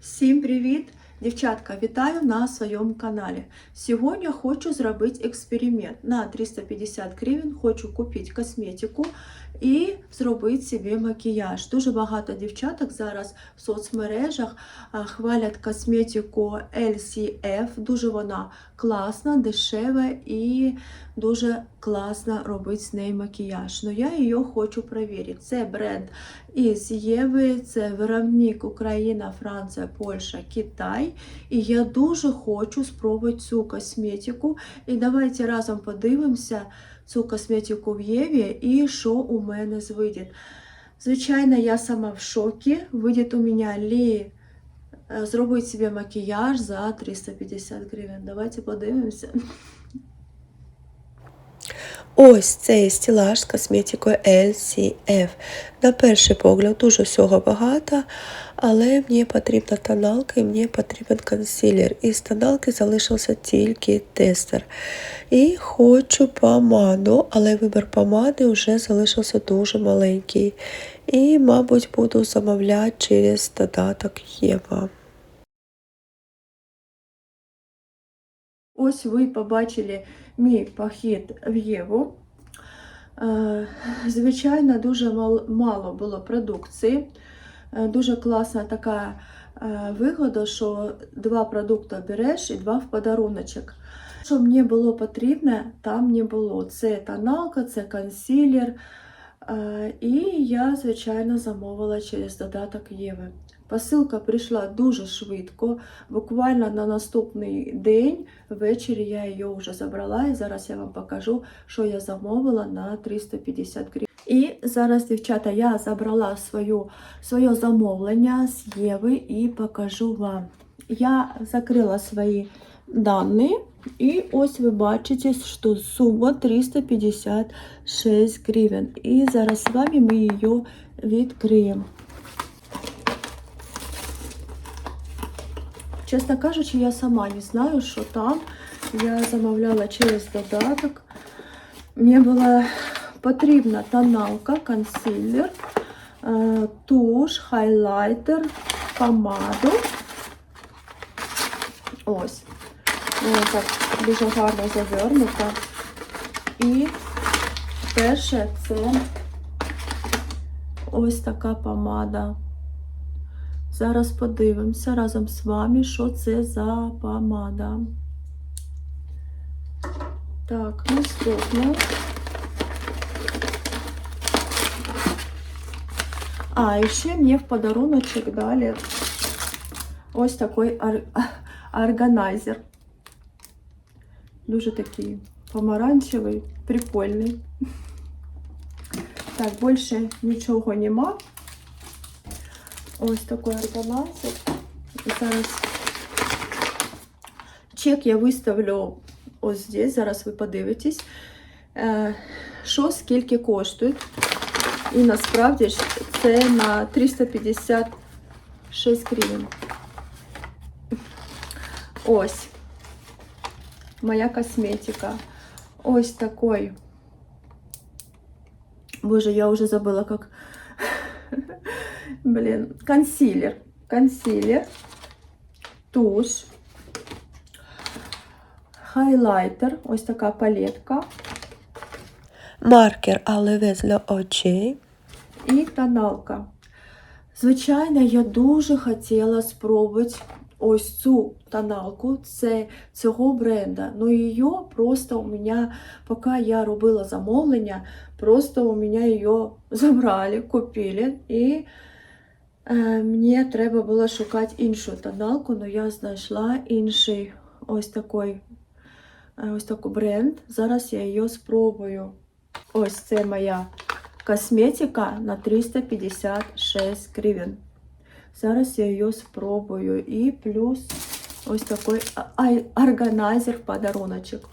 Всім привіт! Дівчатка, вітаю на своєму каналі. Сьогодні хочу зробити експеримент. На 350 гривень хочу купити косметику і зробити собі макіяж. Дуже багато дівчаток зараз в соцмережах хвалять косметику LCF. Дуже вона класна, дешева і дуже класно робити з нею макіяж. Но я її хочу перевірити. Це бренд із Єви, це виробник Україна, Франція, Польща, Китай. І я дуже хочу спробувати цю косметику. І давайте разом подивимося цю косметику в Єві і що у мене вийде. Звичайно, я сама в шокі. Вийде у мене лі е, зробити собі макіяж за 350 гривень. Давайте подивимося. Ось цей стілаж з косметикою LCF. На перший погляд дуже всього багато, але мені потрібна тоналка і мені потрібен консилер. Із тоналки залишився тільки тестер. І хочу помаду, але вибір помади вже залишився дуже маленький. І, мабуть, буду замовляти через додаток Єва. Ось ви побачили мій похід в Єву. Е, Звичайно, дуже мало було продукції. Е, Дуже класна така е, вигода, що два продукти береш і два в подаруночок. Що мені було потрібно, там не було. Це тоналка, це консилер. Е, І я, звичайно, замовила через додаток Єви. Посилка прийшла дуже швидко. Буквально на наступний день ввечері я її вже забрала, і зараз я вам покажу, що я замовила на 350 гривень. І зараз, дівчата, я забрала свою, своє замовлення з Єви і покажу вам. Я закрила свої дані, і ось ви бачите, що сума 356 гривень. І зараз з вами ми її відкриємо. Чесно кажучи, я сама не знаю, що там. Я замовляла через додаток. Мені була потрібна тоналка, консилер, е, туш, хайлайтер, помаду. Ось. Воно так дуже гарно завернуто. І перше це ось така помада. Зараз подивимося разом з вами, що це за помада. Так, наступне. А, і ще мені в подаруночок дали ось такий ор... органайзер. Дуже такий помаранчевий, прикольний. Так, більше нічого нема. Ось такий органайзер. І зараз чек я виставлю ось здесь. Зараз ви подивитесь, е, що скільки коштує. І насправді ж це на 356 гривень. Ось моя косметика. Ось такой. Боже, я уже забыла, как... Блин, консилер. Консилер. Тушь. Хайлайтер. Ось така палетка. Маркер олівець для очей. і тоналка. Звичайно, я дуже хотіла спробувати ось цю тоналку це цього бренда. Ну її просто у мене, поки я робила замовлення, просто у мене її забрали, купили. І мені треба було шукати іншу тоналку, але я знайшла інший ось такий, е, ось такий бренд. Зараз я її спробую. Ось це моя косметика на 356 гривень. Зараз я її спробую. І плюс ось такий органайзер подаруночок.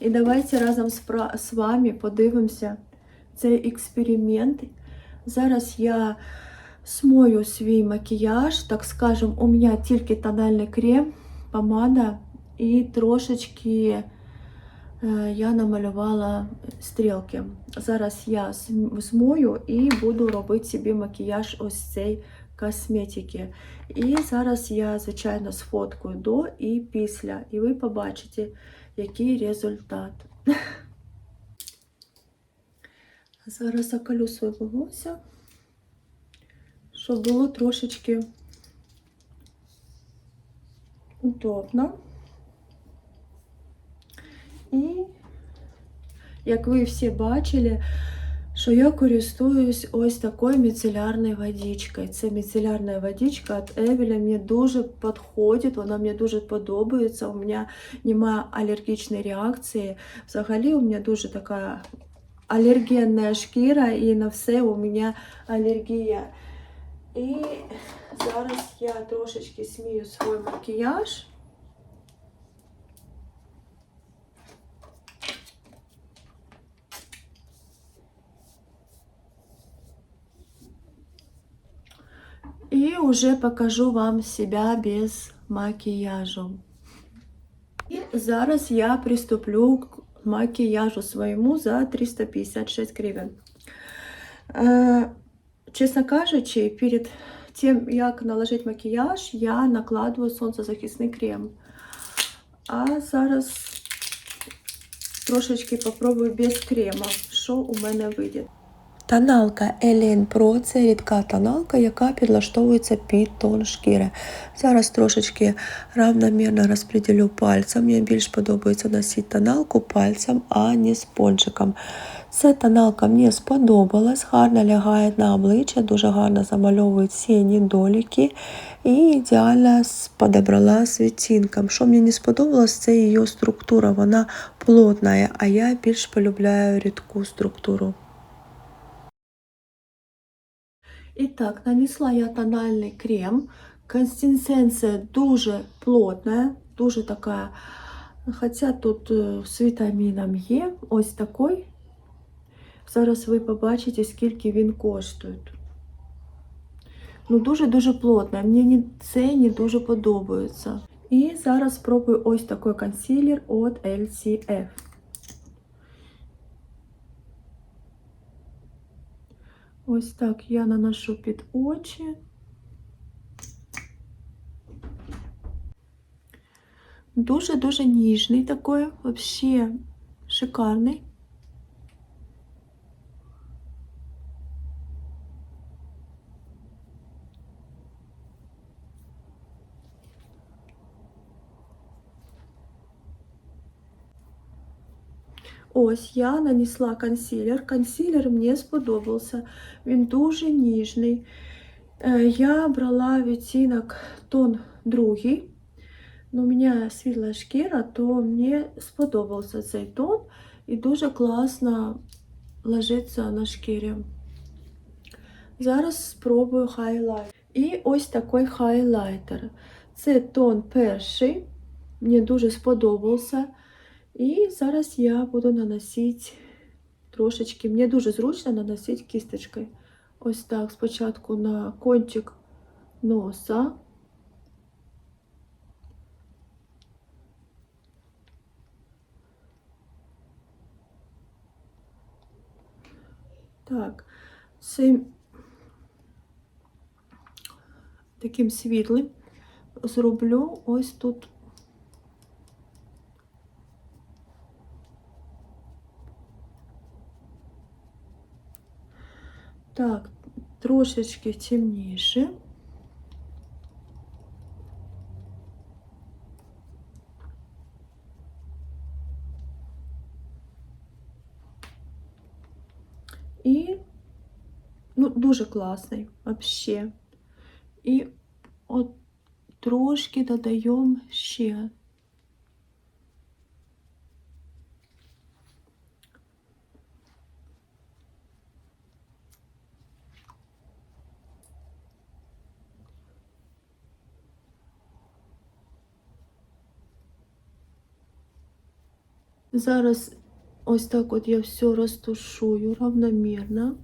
І давайте разом з вами подивимося цей експеримент. Зараз я смою свій макіяж, так скажем, у мене тільки тональний крем, помада і трошечки е, я намалювала стрілки. Зараз я зм- змою і буду робити собі макіяж ось цей косметики. І зараз я, звичайно, сфоткаю до і після, і ви побачите, який результат. Зараз закалю своє волосся, щоб було трошечки удобно. І, як ви всі бачили, що я користуюсь ось такою міцелярною водичкою. Це міцелярна водичка від Евеля. Мені дуже підходить, вона мені дуже подобається. У мене немає алергічної реакції. Взагалі, у мене дуже така алергенна шкіра, і на все у мене алергія. І зараз я трошечки смію свій макіяж. И уже покажу вам себя без макіяжу. І зараз я приступлю к макіяжу своєму за 356 гривень. Чесно кажучи, перед тим, як наложити макіяж, я накладую сонцезахисний крем. А зараз трошечки попробую без крема, що у мене вийде. Тоналка Елен Pro це рідка тоналка, яка підлаштовується під тон шкіри. Зараз трошечки равномірно розподілю пальцем. Мені більш подобається носити тоналку пальцем, а не спонжиком. Ця тоналка мені сподобалась, гарно лягає на обличчя, дуже гарно замальовує всі недоліки і ідеально подобрала з відтінком. Що мені не сподобалось, це її структура. Вона плотна, а я більш полюбляю рідку структуру. Итак, нанесла я тональный крем. Консистенция дуже плотная, дуже така, хоча тут е, з вітаміном Е, ось такий. Зараз ви побачите, скільки він коштує. Ну, дуже-дуже плотна. Мені ні- це не дуже подобається. І зараз спробую ось такий консилер від LCF. Ось так я наношу під очі. Дуже-дуже ніжний такий, взагалі шикарний. Ось я нанесла консилер. Консилер мені сподобався. Він дуже ніжний. Е, Я брала відтінок тон другий. У мене світла шкіра, то мені сподобався цей тон і дуже класно ложиться на шкірі. Зараз спробую хайлайт. І ось такий хайлайтер. Це тон перший. Мені дуже сподобався. І зараз я буду наносити трошечки. Мені дуже зручно наносити кісточкою. Ось так, спочатку на кончик носа. Так, цим таким світлим зроблю ось тут Так, трошечки темніше. І ну, дуже класний вообще. І от трошки додаємо ще. Зараз ось так от я все розтушую равномірно.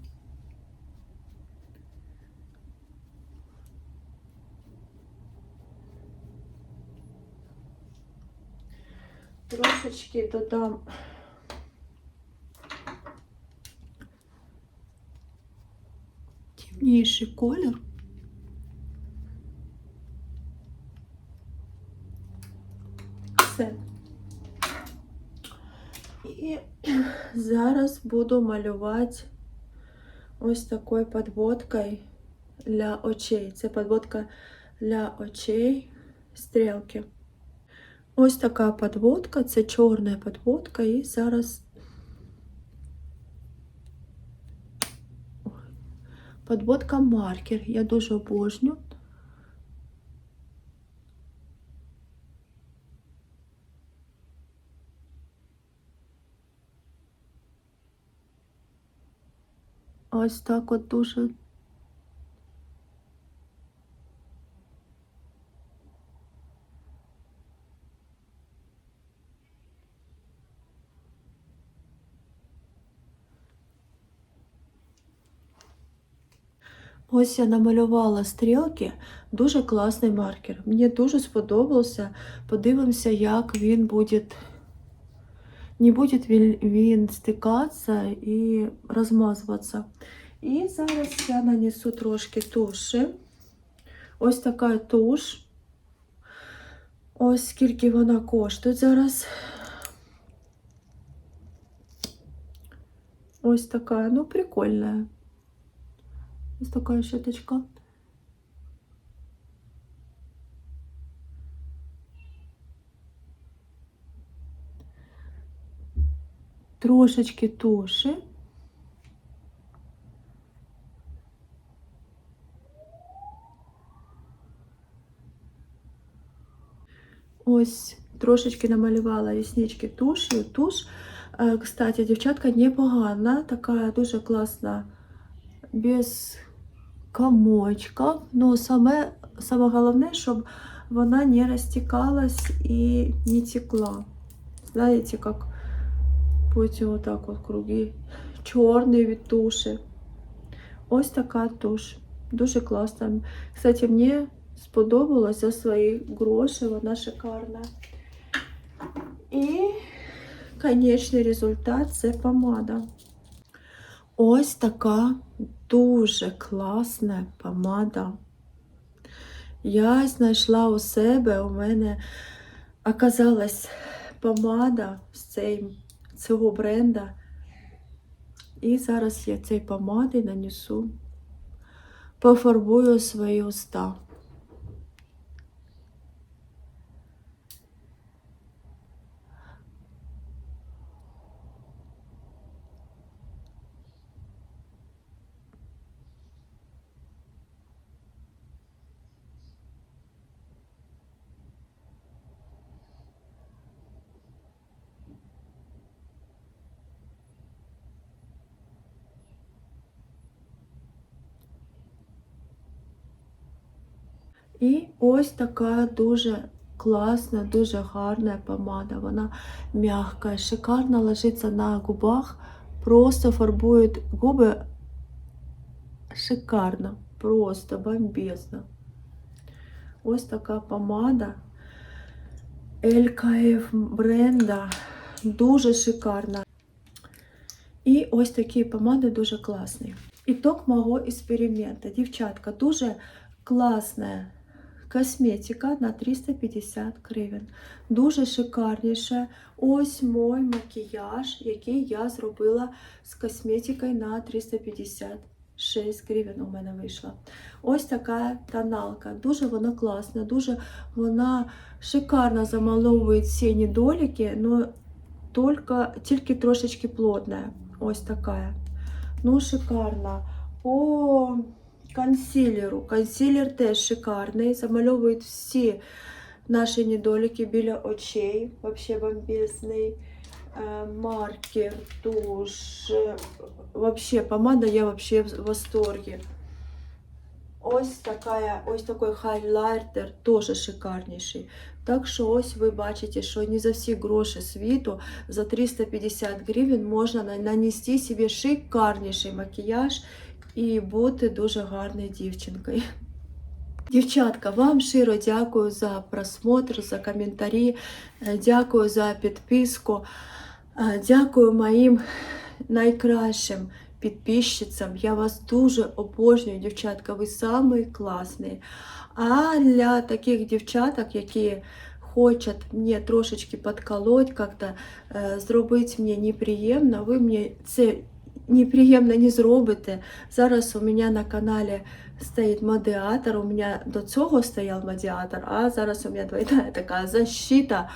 Трошечки додам темніший колір. Зараз буду малювати ось такою подводкою для очей. Це подводка для очей стрілки. Ось така подводка, це чорна подводка, і зараз подводка маркер. Я дуже обожнюю. Ось так от дуже Ось я намалювала стрілки, дуже класний маркер. Мені дуже сподобався. Подивимося, як він буде. Не буде він, він стикатися і розмазуватися. І зараз я нанесу трошки туші. Ось така туш. Ось скільки вона коштує зараз. Ось така, ну, прикольна. Ось така щеточка. Трошечки туші. Ось трошечки намалювала ріснички туш'ю. Туш, е, кстати, дівчатка непогана, така дуже класна, без комочка. Ну, саме, саме головне, щоб вона не розтікалась і не текла. Знаєте, як потім отак от круги. Чорний від туші. Ось така туш. Дуже класна. Кстати, мені сподобалось свої гроші, вона шикарна. І конечний результат це помада. Ось така дуже класна помада. Я знайшла у себе, у мене оказалась помада з цей, цього бренда. І зараз я цей помади нанесу, пофарбую свої уста. І ось така дуже класна, дуже гарна помада. Вона м'яка, шикарно ложиться на губах, просто фарбує губи шикарно, просто бомбезно. Ось така помада ЛКФ бренда. Дуже шикарна. І ось такі помади дуже класні. Ітог мого експерименту. Дівчатка, дуже класна косметика на 350 гривень. Дуже шикарніше. Ось мой макіяж, який я зробила з косметикою на 356 гривень у мене вийшла. Ось така тоналка. Дуже вона класна, дуже вона шикарно замальовує всі недоліки, але тільки, тільки трошечки плотна. Ось така. Ну, шикарна. По консилеру. Консилер теж шикарний. Замальовує всі наші недоліки біля очей. Вообще бомбезний. Е, Маркер, туш. е, Вообще помада, я вообще в восторге. Ось така, ось такий хайлайтер, теж шикарніший. Так що ось ви бачите, що не за всі гроші світу, за 350 гривень можна на- нанести собі шикарніший макіяж і бути дуже гарною дівчинкою. Дівчатка, вам щиро дякую за просмотр, за коментарі, е, дякую за підписку, е, дякую моїм найкращим підписчицям. Я вас дуже обожнюю, дівчатка, ви самі класні. А для таких дівчаток, які хочуть мені трошечки подколоть, как-то е, зробити мені неприємно, ви мені це неприємно не зробите. Зараз у мене на каналі стоїть модеатор, у мене до цього стояв модеатор, а зараз у мене двойна така защита.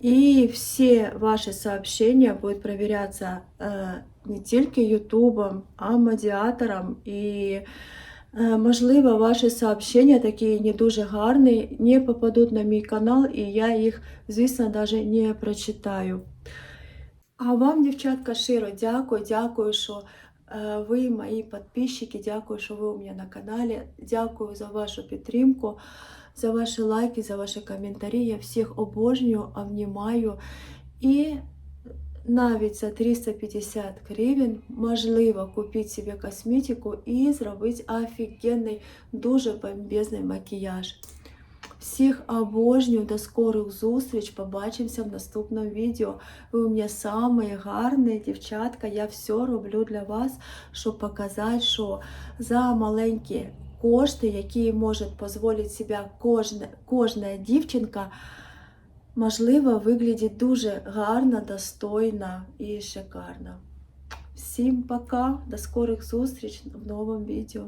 И все ваши сообщения будут проверяться э, не тільки Ютубом, а модіатором. І, е, можливо, ваші сообщення такі не дуже гарні, не попадуть на мій канал, і я їх, звісно, навіть не прочитаю. А вам, дівчатка, широ дякую, дякую, що е, ви мої підписчики, дякую, що ви у мене на каналі. Дякую за вашу підтримку, за ваші лайки, за ваші коментарі. Я всіх обожнюю, обнімаю. І навіть за 350 гривень можливо купити собі косметику і зробити офігенний, дуже бомбезний макіяж. Всіх обожнюю, до скорих зустріч. Побачимося в наступному відео. Ви у мене самі гарні дівчатка. Я все роблю для вас, щоб показати, що за маленькі кошти, які може дозволити себе кожна, дівчинка, можливо, виглядить дуже гарно, достойно і шикарно. Всім пока, до скорих зустріч в новому відео.